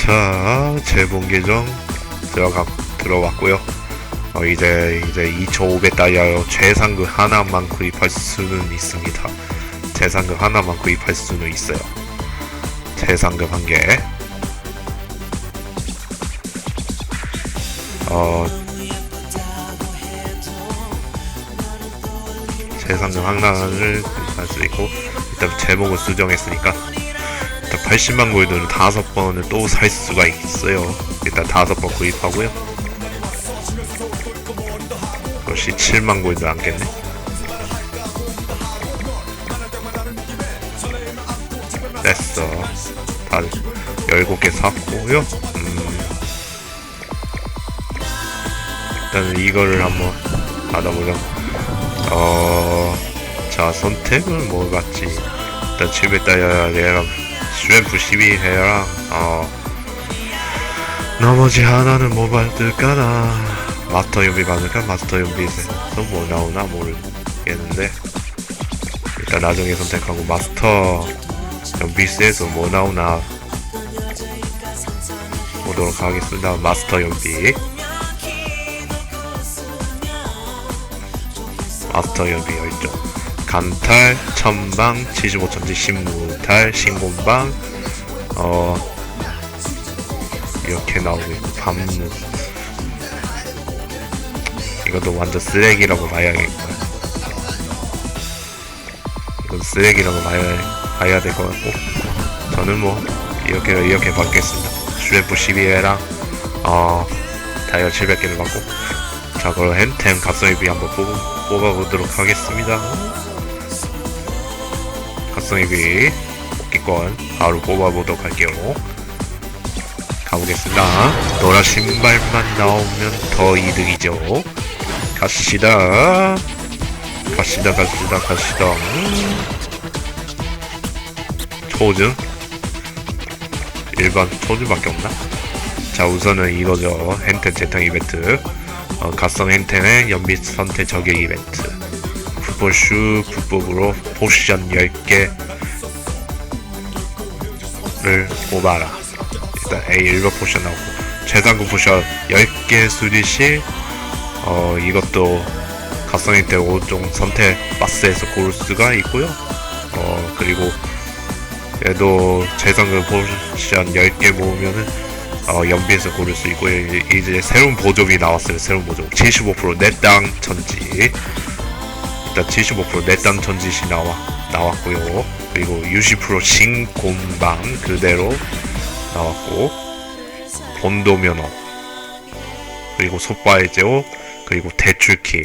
자, 재본 계정 들어가 들어왔고요. 어, 이제 이제 2,500달러 최상급 하나만 구입할 수는 있습니다. 최상급 하나만 구입할 수는 있어요. 최상급 한 개. 어, 최상급 하나를 구입할 수 있고 일단 제목을 수정했으니까 80만 골드는 다섯 번을 또 살 수가 있어요. 일단 다섯 번 구입하고요. 역시 7만 골드 안겠네. 됐어. 다 17개 샀고요. 음. 일단 이거를 한번 받아보자. 어, 자, 선택은 뭐 같지? 일단 700달러랑 슈램 프 12회랑, 어, 나머지 하나는 뭐 받을까나? 마스터 연비 받을까? 마스터 연비에서 뭐 나오나 모르겠는데. 일단 나중에 선택하고 마스터 연비스에서 뭐 나오나 보도록 하겠습니다. 마스터 연비. 마스터 연비 열정. 감탈, 천방, 75천지, 신무탈, 신곤방, 어, 이렇게 나오고 있고, 밤는. 이것도 완전 쓰레기라고 봐야겠고. 이건 쓰레기라고 봐야, 봐야 될 것 같고. 저는 뭐, 이렇게, 이렇게 받겠습니다. 슈레프 12회랑, 어, 다이어 700개를 받고. 자, 그럼 헨템 갑성입비 한번 뽑, 뽑아보도록 하겠습니다. 갑성입비 뽑기권 바로 뽑아보도록 할게요. 가보겠습니다. 노란 신발만 나오면 더 이득이죠. 갑시다. 갑시다, 갑시다, 갑시다. 음. 초증? 일반 초증밖에 없나? 자, 우선은 이거죠. 헨텐 재탕 이벤트. 어, 갓성 헨텐의 연빛 선택 저격 이벤트. 풋볼슈 불법으로 포션 10개를 뽑아라. 일단 A 일반 포션 나오고 최상급 포션 10개 수리시 어 이것도 갓성 헨텐 5종 선택 박스에서 고를 수가 있고요. 어 그리고 얘도 최상급 포션 10개 모으면은 어, 연비에서 고를 수 있고 이제, 새로운 보조비 나왔어요. 새로운 보조 75% 내땅 천지 일단 75% 내땅 천지시 나와 나왔고요. 그리고 60% 신곤방 그대로 나왔고 본도 면허 그리고 속바의 제호 그리고 대출키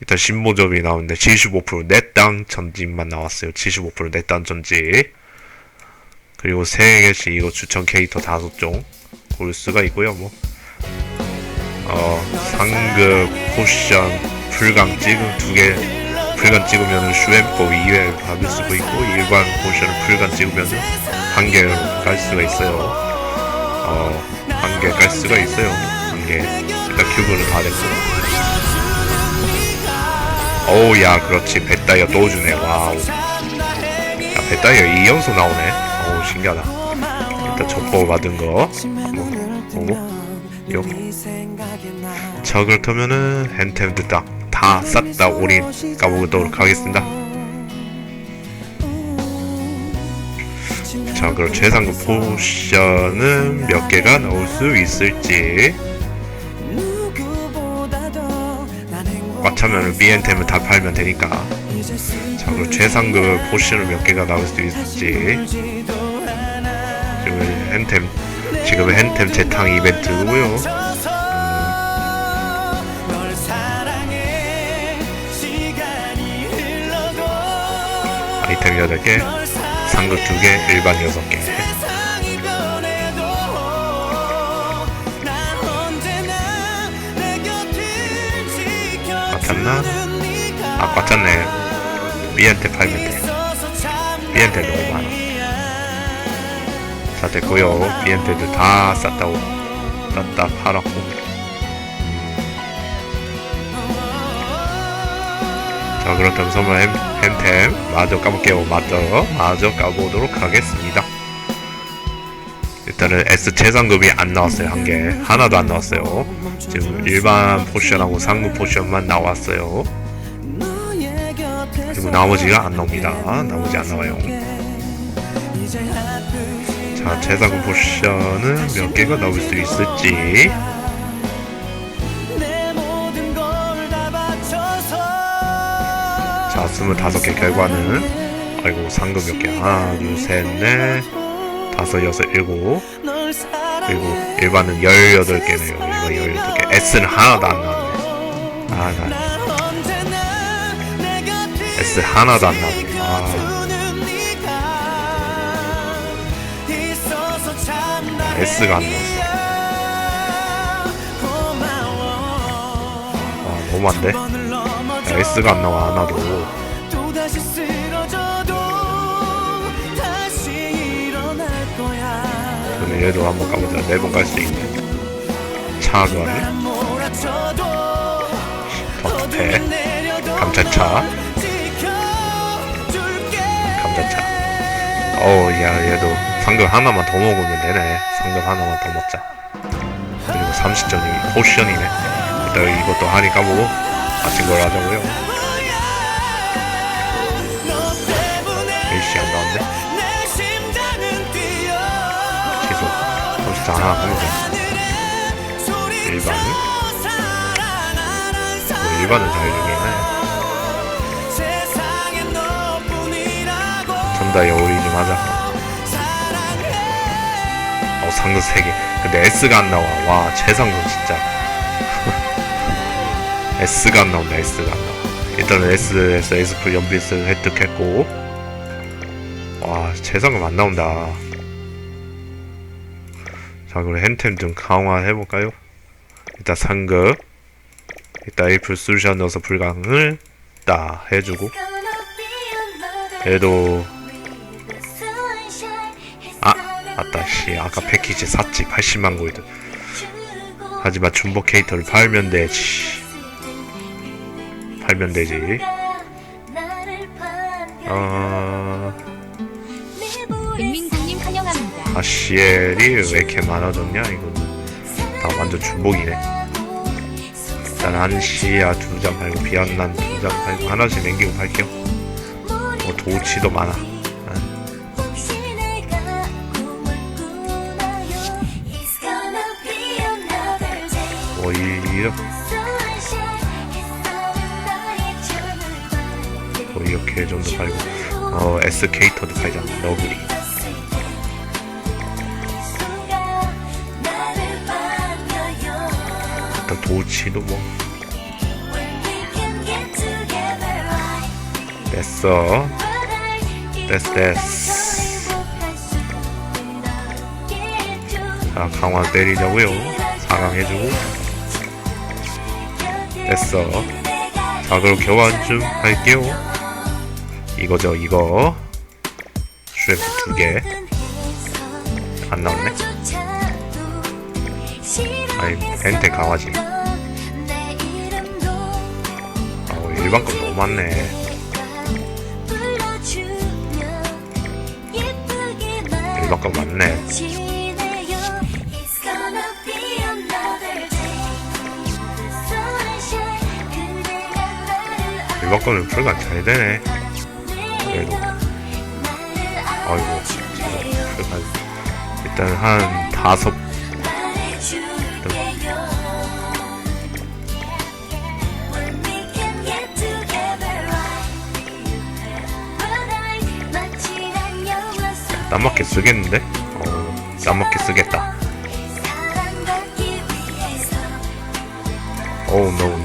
일단 신보조비 나오는데 75% 내땅 전지만 나왔어요. 75% 내땅 전지 그리고 세 개씩 이거 추천 캐릭터 다섯 종볼 수가 있고요. 뭐 어, 상급 포션 풀강 찍음 두개 풀강 찍으면 슈엠포 2회 받을 수도 있고 일반 포션을 풀강 찍으면 한 개로 깔 수가 있어요. 어, 한 개 깔 수가 있어요. 한 개. 일단 큐브는 다 됐고. 어우, 야, 그렇지. 배따이어 또 주네. 와우. 야, 배따이어 2연속 나오네. 어우, 신기하다. 일단 족보 받은 거. 한번 보고. 요. 자, 그렇다면은, 헨템드 딱, 다 쌌다 올인 까보도록 하겠습니다. 자, 그럼 최상급 포션은 몇 개가 나올 수 있을지. 꽉 차면 비엔템을 다 팔면 되니까. 자, 그럼 최상급 포션은 몇 개가 나올 수 있을지. 지금 헨템, 지금 헨템 재탕 이벤트고요. 아이템 8개, 상급 2개, 일반 6개. 맞았나? 아, 맞았네. B한테 팔면 돼. B한테 너무 많아. 다 됐고요. B한테도 다 쌌다고. 쌌다 팔았고. 자, 그렇다면 선물 햄, 햄템 마저 까볼게요. 마저, 마저 까보도록 하겠습니다. 일단은 S 최상급이 안 나왔어요 한 개. 하나도 안 나왔어요. 지금 일반 포션하고 상급 포션만 나왔어요. 그리고 나머지가 안 나옵니다. 나머지 안 나와요. 자 최상급 포션은 몇 개가 나올 수 있을지 자 스물다섯 개 결과는 아이고 상급 몇개 하나 둘 셋 넷 다섯 여섯 일곱 널 그리고 일반은 18개네요. 일반 18개. S는 하나도 안 나왔네. 아, 나 S 하나도 안 나왔네. 아, S가 안 나왔어. 아, 너무한데? S가 안 나와, 하나도. 그러면 얘도 한번 가보자. 네 번 갈 수 있네. 어둠이 내려도 감차차, 지켜줄게 감자차. 어우, 야, 얘도 상금 하나만 더 먹으면 되네. 상금 하나만 더 먹자. 그리고 30점이 포션이네. 일단 이것도 하니 까보고 마친 걸 하자고요. 에이씨, 안 나왔네. 취소. 34 하나 하면 돼. 하늘에 소리쳐 일반. 사랑하는 뭐 일반은. 세상에 너뿐이라고 전다 여우리 좀 하자. 어, 상금 3개. 근데 S가 안 나와. 와, 최상금 진짜. S가 안 나온다, S가 안 나와. 일단은 S에서 S풀 연비스 획득했고. 와, 최상금 안 나온다. 자, 그럼 헨템 좀 강화해볼까요? 일단 상급. 일단 에이플 솔루션 넣어서 불강을 딱 해주고. 얘도 아 맞다 씨 아까 패키지 샀지 80만 골드 하지만 중복 캐릭터를 팔면 되지 팔면 되지. 어... 은민국님 환영합니다. 아 시엘이 왜 이렇게 많아졌냐 이거는. 다 완전 중복이네. 일단 한 시야 두 장 팔고 비안난 두 장 팔고 하나씩 남기고 팔게요. 뭐 도치도 많아. 뭐 이렇게 뭐 이렇게 정도 팔고 어 S 캐릭터도 팔자. 너구리. 일단 도치도 뭐. 됐어. 됐어 됐어. 자 강화 때리자고요. 사강 해주고. 됐어. 자 그럼 교환 좀 할게요 이거죠 이거. 슈렉 두개. 안 나왔네? 아니 벤테 강화지. 아 일반 건 너무 많네. 일반 건 많네. 일반 거는 풀가 잘 되네 그래도 아이고 풀가 일단 한 다섯. 땀맞게 쓰겠는데? 어 땀맞게 쓰겠다. 노노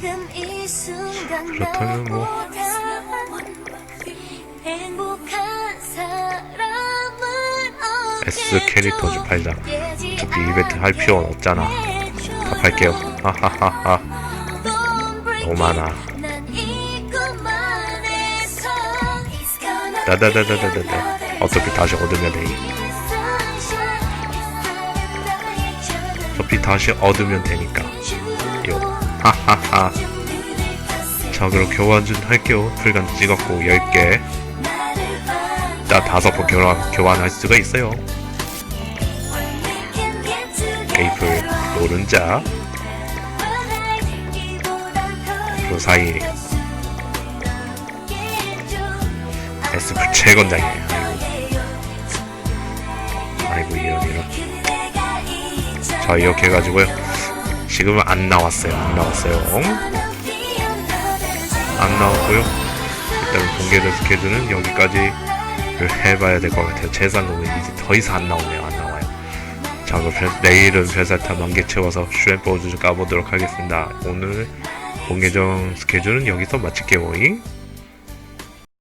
그렇다면 뭐. S 캐릭터 좀 팔자 어차피 이벤트 할 필요는 없잖아. 다 팔게요. 하하하하. 너무 많아. 다다다다다다다. 어차피 다시 얻으면 돼. 어차피 다시 얻으면 되니까. 요 하하하. 자 그럼 교환 좀 할게요. 풀간 찍었고 10개. 일단 다섯 번 교환, 교환할 수가 있어요. 메이플 노른자. 그 사이. 에스플 최건장이에요. 아이고 이런 이런. 자 이렇게 해가지고요 지금은 안 나왔어요. 안 나왔어요. 안 나왔고요. 일단 공개된 스케줄은 여기까지 해봐야 될 것 같아요. 재산금은 이제 더 이상 안 나오네요. 안 나와요. 자 그럼 별- 내일은 별살타 만개 채워서 좀 까보도록 하겠습니다. 오늘 공개정 스케줄은 여기서 마칠게요. 잉